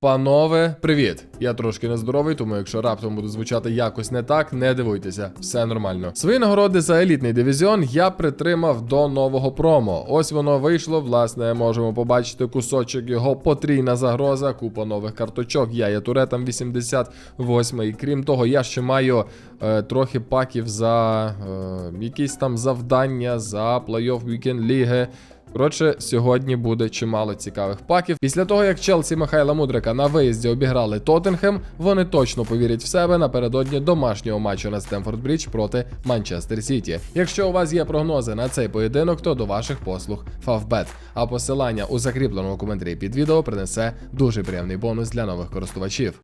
Панове, привіт! Я трошки нездоровий, тому якщо раптом буду звучати якось не так, не дивуйтеся, все нормально. Свої нагороди за елітний дивізіон я притримав до нового промо. Ось воно вийшло. Власне, можемо побачити кусочок його потрійна загроза, купа нових карточок. Я є туретом 88. І крім того, я ще маю е, трохи паків за е, якісь там завдання за плей-офф вікенд ліги. Коротше, сьогодні буде чимало цікавих паків. Після того, як Челсі Михайла Мудрика на виїзді обіграли Тоттенхем, вони точно повірять в себе напередодні домашнього матчу на Стемфорд Брідж проти Манчестер Сіті. Якщо у вас є прогнози на цей поєдинок, то до ваших послуг Фавбет. А посилання у закріпленому коментарі під відео принесе дуже приємний бонус для нових користувачів.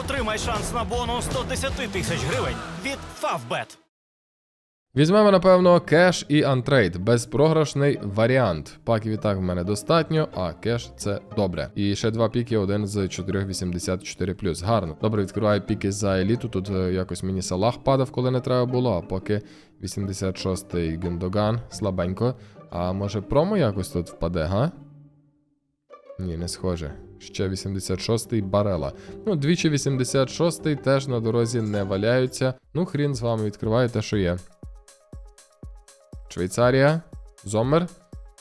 Отримай шанс на бонус 110 тисяч гривень від Favbet. Візьмемо, напевно, кеш і антрейд. Безпрограшний варіант. Паків і так в мене достатньо, а кеш це добре. І ще два піки, один з 4,84 Гарно. Добре, відкриваю піки за еліту. Тут е, якось мені салах падав, коли не треба було, а поки 86-й Гендоган, слабенько. А може промо якось тут впаде, га? Ні, не схоже. Ще 86-й Барела. Ну, двічі 86-й теж на дорозі не валяються. Ну, хрін з вами відкриваю те, що є. Швейцарія, Зомер.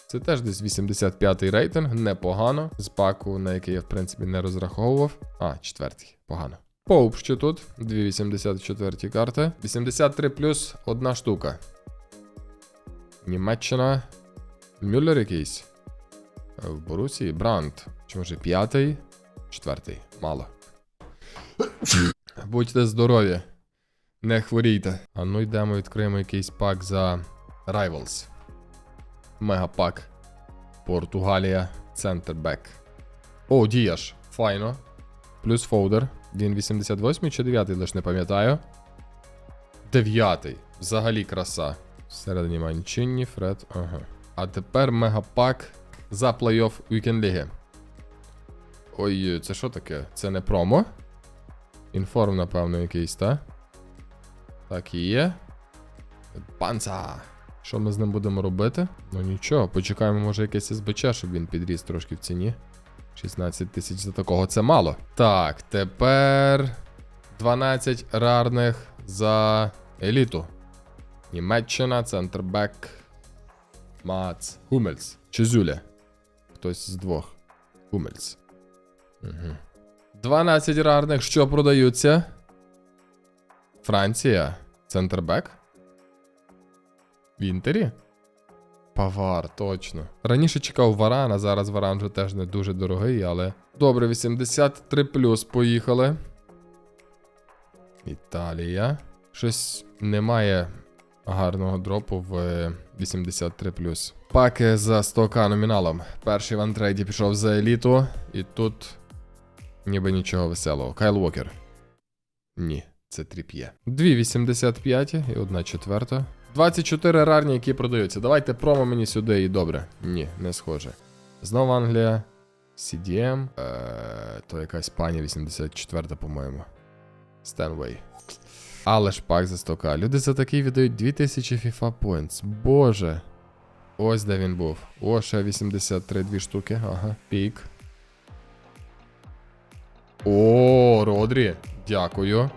Це теж десь 85-й рейтинг, непогано. З паку, на який я, в принципі, не розраховував. А, четвертий, погано. Поуп ще тут, 284 карти. 83 плюс одна штука. Німеччина. Мюллер якийсь. В Борусії Бранд. Чи може п'ятий? Четвертий. Мало. Будьте здорові. Не хворійте. А ну йдемо, відкриємо якийсь пак за Rivals. Мегапак. Португалія. Центрбек. О, Діяш. Файно. Плюс фоудер. Він 88 чи 9 лише не пам'ятаю. 9. Взагалі краса. Всередині Манчинні, Фред. Ага. А тепер мегапак за плей-офф Weekend Ліги. Ой, це що таке? Це не промо? Інформ, напевно, якийсь, та? Так і є. Панца. Що ми з ним будемо робити? Ну нічого, почекаємо, може, якесь СБЧ, щоб він підріс трошки в ціні. 16 тисяч за такого це мало. Так, тепер 12 рарних за еліту. Німеччина, центрбек. Мац. Гумельс. Чи Зюля? Хтось з двох. Гумельс. Угу. 12 рарних, що продаються. Франція. Центрбек. В Інтері? Павар, точно. Раніше чекав Варан, а зараз Варан вже теж не дуже дорогий, але. Добре, 83 плюс поїхали. Італія. Щось немає гарного дропу в е, 83 плюс. Паки за 100к номіналом. Перший в антрейді пішов за еліту, і тут ніби нічого веселого. Кайл Уокер. Ні, це тріп'є. 2,85 і одна четверта. 24 рарні, які продаються. Давайте промо мені сюди і добре. Ні, не схоже. Знову Англія. CDM. Е, то якась пані 84, по-моєму. Стенвей. Але ж пак за 100к. Люди за такий віддають 2000 FIFA Points. Боже. Ось де він був. О, ще 83 дві штуки. Ага. Пік. О, Родрі. Дякую.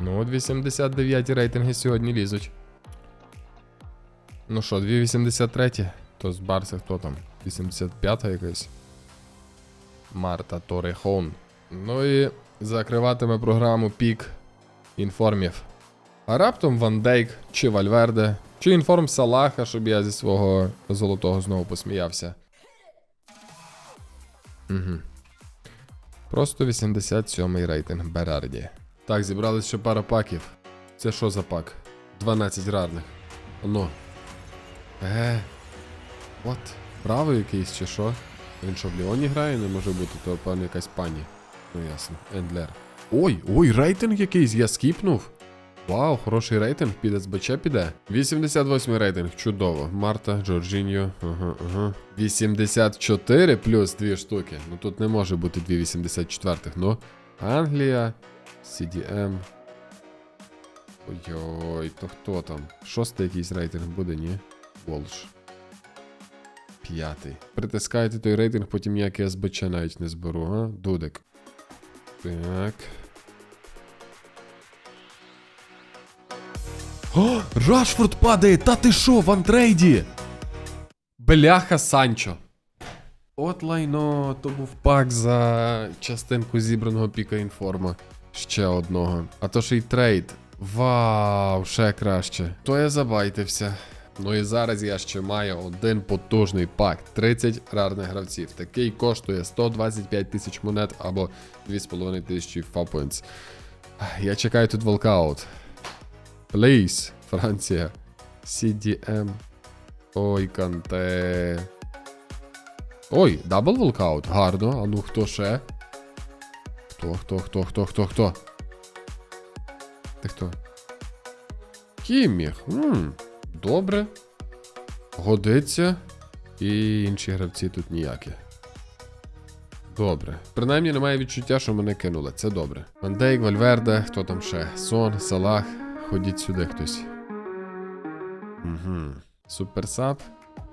Ну, 289 рейтинги сьогодні лізуть. Ну що, 283? То з Барса хто там? 85 якась. Марта Торехон. Ну і закриватиме програму пік інформів. А раптом Ван Дейк чи Вальверде, чи інформ Салаха, щоб я зі свого золотого знову посміявся. Угу. Просто 87-й рейтинг Берарді. Так, зібрались ще пара паків. Це що за пак? 12 рарних. Ну. Е. От. Правий якийсь чи що? Він що в Ліоні грає, не може бути, то певно якась пані. Ну ясно. Ендлер. Ой, ой, рейтинг якийсь, я скіпнув. Вау, хороший рейтинг, піде з БЧ піде. 88 рейтинг, чудово. Марта, Джорджіньо, ага, ага. 84 плюс 2 штуки. Ну тут не може бути 2 84 Ну, Англія, CDM. Ой-ой, то хто там? Шостий якийсь рейтинг буде, ні? Волш. п'ятий. Притискаєте той рейтинг, потім ніякий СБЧ навіть не зберу, а? Дудик. Так. О, Рашфорд падає! Та ти що, в антрейді? Бляха Санчо. От лайно, то був пак за частинку зібраного піка інформа. Ще одного. А то ще й трейд. Вау, ще краще. То я забайтився. Ну і зараз я ще маю один потужний пак. 30 рарних гравців. Такий коштує 125 тисяч монет або 2,5 тисячі фапоінтс. Я чекаю тут волкаут. Please, Франція. CDM. Ой, канте. Ой, дабл волкаут. Гарно. А ну хто ще? Хто, хто, хто, хто, хто, хто? Ти хто? Кімміх. М, Добре. Годиться. І інші гравці тут ніякі. Добре. Принаймні немає відчуття, що мене кинули. Це добре. Мандейк, Вальверде, хто там ще? Сон, Салах. Ходіть сюди хтось. Угу. Суперсап?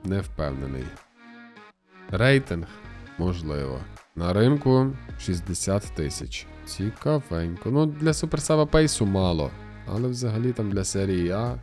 Не впевнений. Рейтинг? Можливо. На ринку 60 тисяч. Цікавенько. Ну, для суперсаба пейсу мало. Але взагалі там для серії А.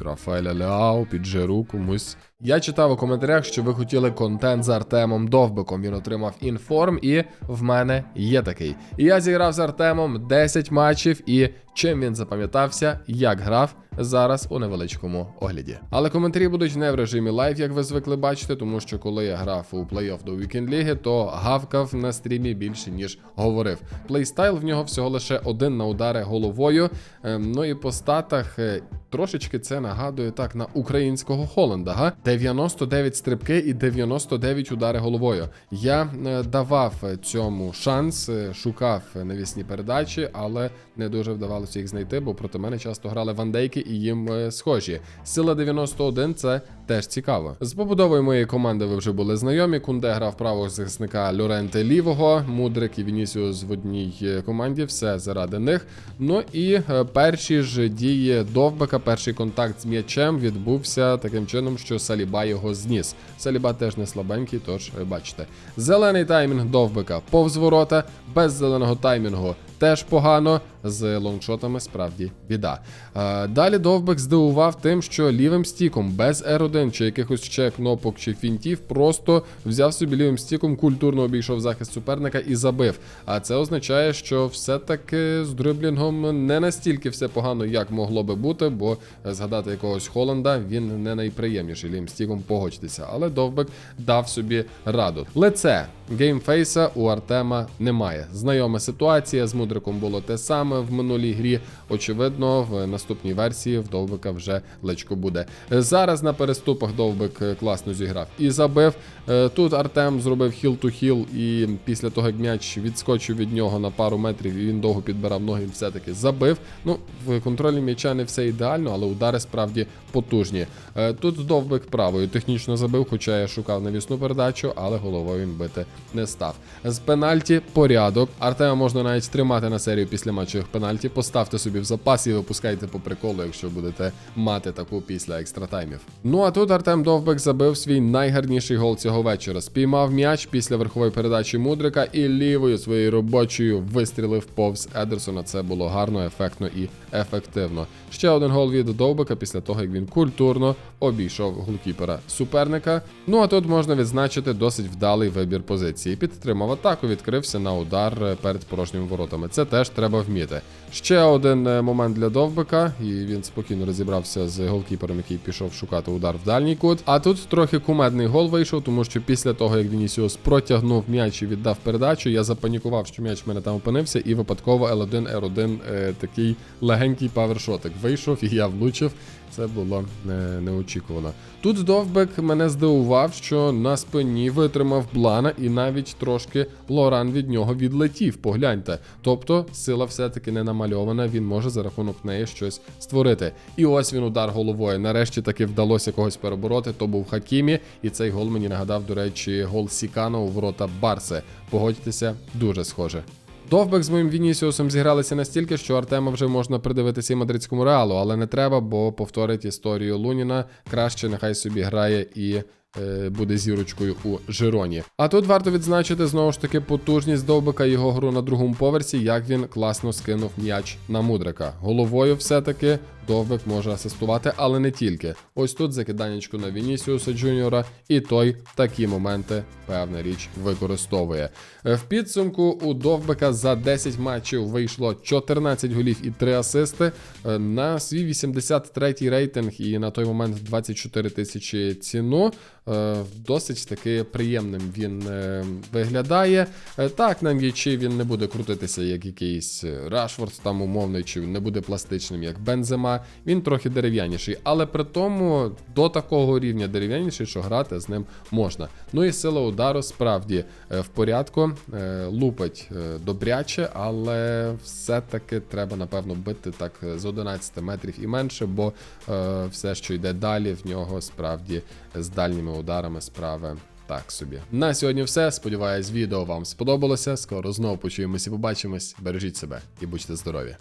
Рафаеля Ляау, під Джеру комусь. Я читав у коментарях, що ви хотіли контент з Артемом Довбиком. Він отримав інформ, і в мене є такий. І я зіграв з Артемом 10 матчів, і чим він запам'ятався, як грав зараз у невеличкому огляді. Але коментарі будуть не в режимі лайв, як ви звикли бачити, тому що коли я грав у плей-офф до Weekend Ліги, то гавкав на стрімі більше ніж говорив. Плейстайл в нього всього лише один на удари головою. Ем, Ну і по статах е, трошечки це нагадує так на українського Холланда. Га? 99 стрибки і 99 удари головою. Я е, давав цьому шанс, е, шукав навісні передачі, але не дуже вдавалося їх знайти, бо проти мене часто грали вандейки і їм е, схожі. Сила 91 це теж цікаво. З побудовою моєї команди ви вже були знайомі. Кунде грав правого захисника Лоренте лівого, Мудрик і Вінісіус в одній команді. Все заради них. Ну і перші ж дії Довбека, перший контакт з м'ячем відбувся таким чином, що Саліба його зніс. Саліба теж не слабенький, тож е, бачите. Зелений таймінг довбика повз ворота, без зеленого таймінгу. Теж погано, з лонгшотами справді біда. Е, далі Довбек здивував тим, що лівим стіком без R1 чи якихось ще кнопок чи фінтів просто взяв собі лівим стіком, культурно обійшов захист суперника і забив. А це означає, що все-таки з дриблінгом не настільки все погано, як могло би бути, бо згадати якогось Холланда він не найприємніший лівим стіком, погодьтеся. Але Довбек дав собі раду. Лице геймфейса у Артема немає. Знайома ситуація з мудриком було те саме в минулій грі. Очевидно, в наступній версії в Довбика вже лечко буде. Зараз на переступах Довбик е, класно зіграв і забив. Е, Тут Артем зробив хіл ту хіл, і після того, як м'яч відскочив від нього на пару метрів, і він довго підбирав ноги, все-таки забив. Ну, в контролі м'яча не все ідеально, але удари справді потужні. Е, Тут Довбик правою технічно забив, хоча я шукав навісну передачу, але головою він бити не став. З пенальті порядок. Артема можна навіть тримати на серію після матчових пенальті. Поставте собі в запас і випускайте по приколу, якщо будете мати таку після екстратаймів. Ну а тут Артем Довбек забив свій найгарніший гол цього вечора. Спіймав м'яч після верхової передачі Мудрика і лівою своєю робочою вистрілив повз Едерсона. Це було гарно, ефектно і ефективно. Ще один гол від Довбека після того, як він культурно обійшов голкіпера суперника. Ну а тут можна відзначити досить вдалий вибір позиції. Підтримав атаку, відкрився на удар перед порожніми воротами. Це теж треба вміти. Ще один е, момент для Довбика, і він спокійно розібрався з голкіпером, який пішов шукати удар в дальній кут. А тут трохи кумедний гол вийшов, тому що після того, як Вінісіус протягнув м'яч і віддав передачу, я запанікував, що м'яч в мене там опинився, і випадково L1 R1 е, такий легенький павершотик вийшов, і я влучив. Це було не, неочікувано. Тут Довбек мене здивував, що на спині витримав Блана, і навіть трошки Лоран від нього відлетів. Погляньте. Тобто сила все-таки не намальована, він може за рахунок неї щось створити. І ось він удар головою. Нарешті таки вдалося когось перебороти. То був Хакімі, і цей гол мені нагадав, до речі, гол Сікана у ворота Барси. Погодьтеся, дуже схоже. Довбек з моїм Вінісіусом зігралися настільки, що Артема вже можна придивитися і мадридському реалу, але не треба, бо повторить історію Луніна. Краще нехай собі грає і е, буде зірочкою у Жироні. А тут варто відзначити знову ж таки потужність довбика його гру на другому поверсі, як він класно скинув м'яч на мудрика. Головою все-таки довбик може асистувати, але не тільки. Ось тут закиданечку на Вінісіуса Джуніора, і той такі моменти, певна річ, використовує. Е, В підсумку у довбика за 10 матчів вийшло 14 голів і 3 асисти. Е, На свій 83-й рейтинг і на той момент 24 тисячі ціну. Е, Досить таки приємним він е, виглядає. Е, Так, на м'ячі він не буде крутитися як якийсь Рашфорд там умовний, чи не буде пластичним, як Бензема. Він трохи дерев'яніший, але при тому до такого рівня дерев'яніший, що грати з ним можна. Ну і сила удару справді в порядку, лупить добряче, але все-таки треба, напевно, бити так з 11 метрів і менше, бо все, що йде далі, в нього справді з дальніми ударами справи. Так собі. На сьогодні все. Сподіваюсь, відео вам сподобалося. Скоро знову почуємося і побачимось. Бережіть себе і будьте здорові.